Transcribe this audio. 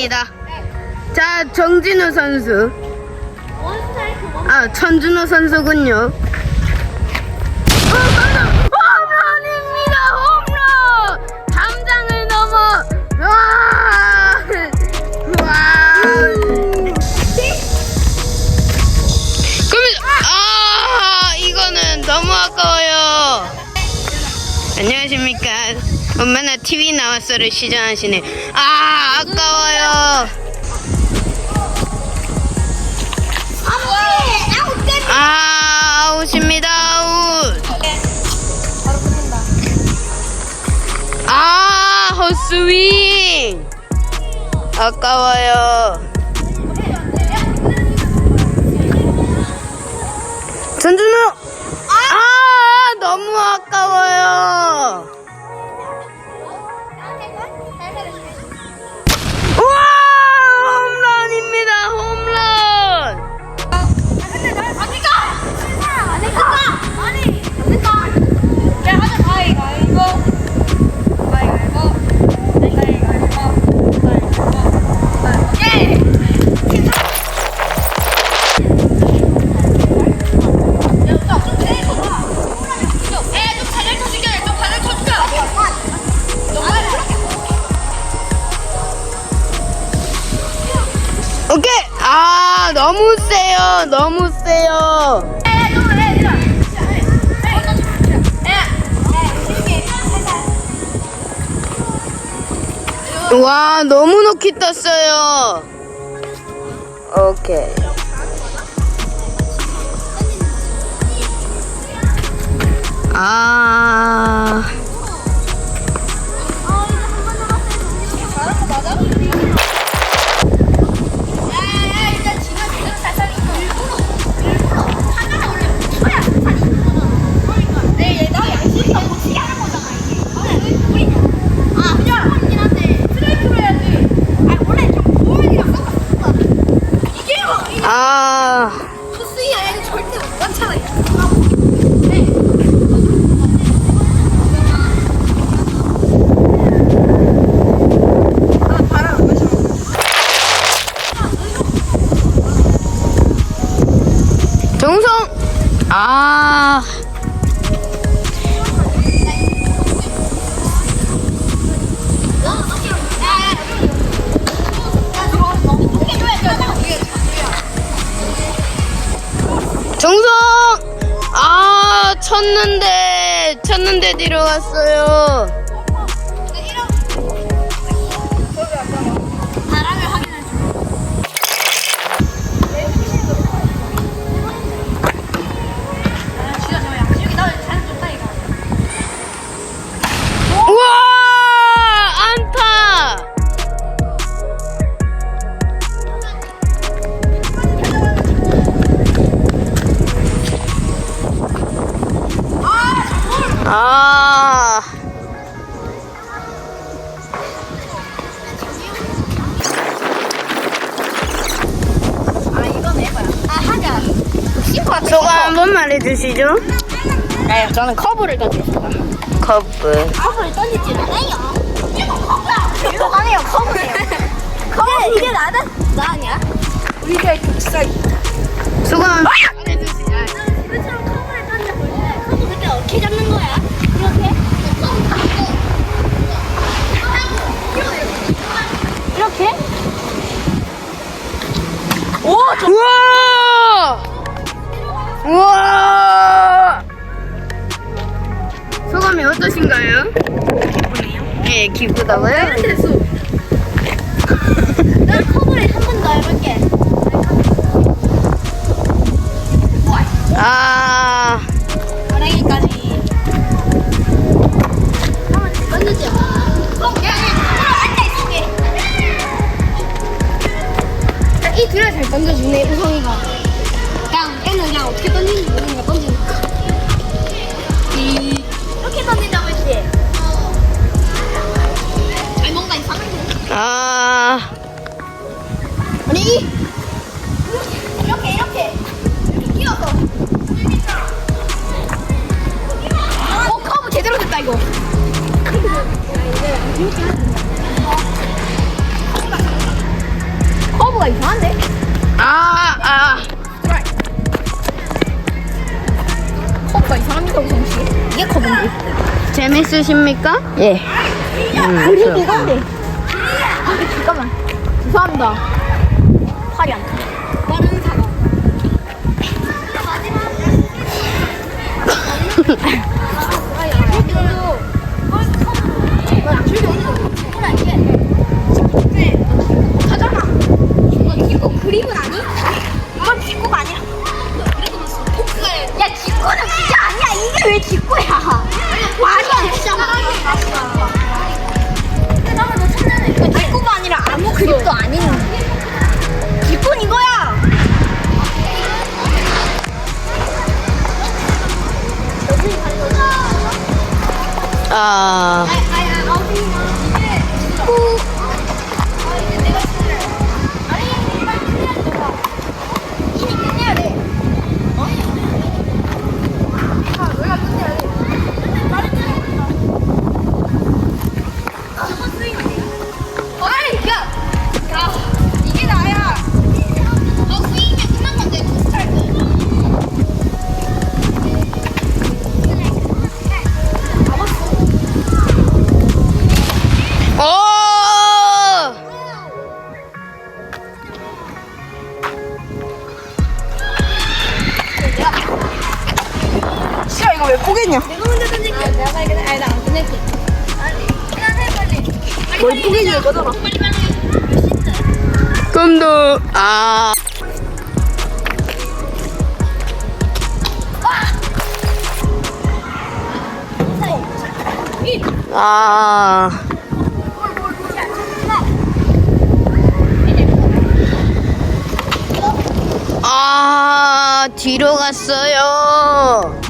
갑니다. 자, 정진우 선수. 아, 천준호 선수군요. 엄마나 TV 나왔어를 시전하시네. 아, 아까워요. 아, 아웃입니다, 아웃. 아, 헛스윙. 아까워요. 전준우! 아, 너무 아까워요. 너무 세요, 너무 세요. 와, 너무 높이 떴어요. 오케이. 아. 아. 쳤는데, 쳤는데 뒤로 갔어요. 아. 아 이건 해봐요. 아 하자. 심파 소감 한번 말해주시죠. 네, 저는 커브를 던졌습니다. 커브. 커브를 던지지 않아요. 이거 커브야. 이거 아니에요, 커브예요. 커브 이게 나다 나 아니야? 우리가 독사. 소감. 이것처럼 커브를 던져볼 때 커브 그때 어떻게 잡는 소감이 어떠신가요? 기분이에요. 예, 기쁘다고요? 됐어. 나 커브를 한 번 더 해볼게. 아. 어, 야, 야, 앉아 있을게. 이 둘을 잘 던져주네, 우성이가. 이거. 커브가 이상한데? 아, 아. 커브가 이상합니다, 우선 씨. 이게 커브인데. 재밌으십니까? 예. 우리 음, 음 이건데. 아, 잠깐만. 죄송합니다. 팔이 안 타. 빠른 사과. 아, 포겠냐? 내가 먼저 던질게. 아, 내가 빨리, 아니, 나안 끝낼게. 아니, 그냥 해, 빨리. 뭘 포기지 이거잖아. 빨리, 빨리. 꿈도, 아. 아, 아, 뒤로 갔어요.